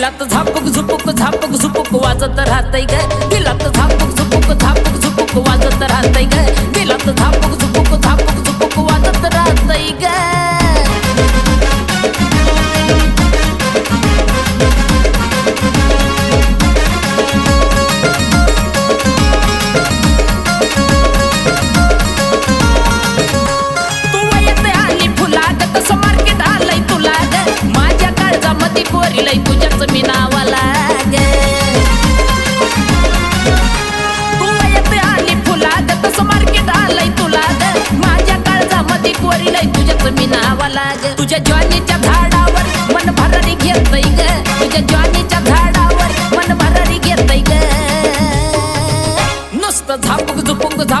दिलात झापूक झुपूक झापक झुपूक वाजत राहतय ग. दिलात झापूक घरी तुझ्याच मी नावाला गे आली फुला तसं मार्केट आलंय तुला माझ्या काळजामध्ये कोरी लय तुझ्याच मी नावाला ग तुझ्या जॉनीच्या झाडावर मन भरारी घेतय ग तुझ्या जॉनीच्या झाडावर मन भरारी घेतय ग नुसतं झापूक झुपूक झाप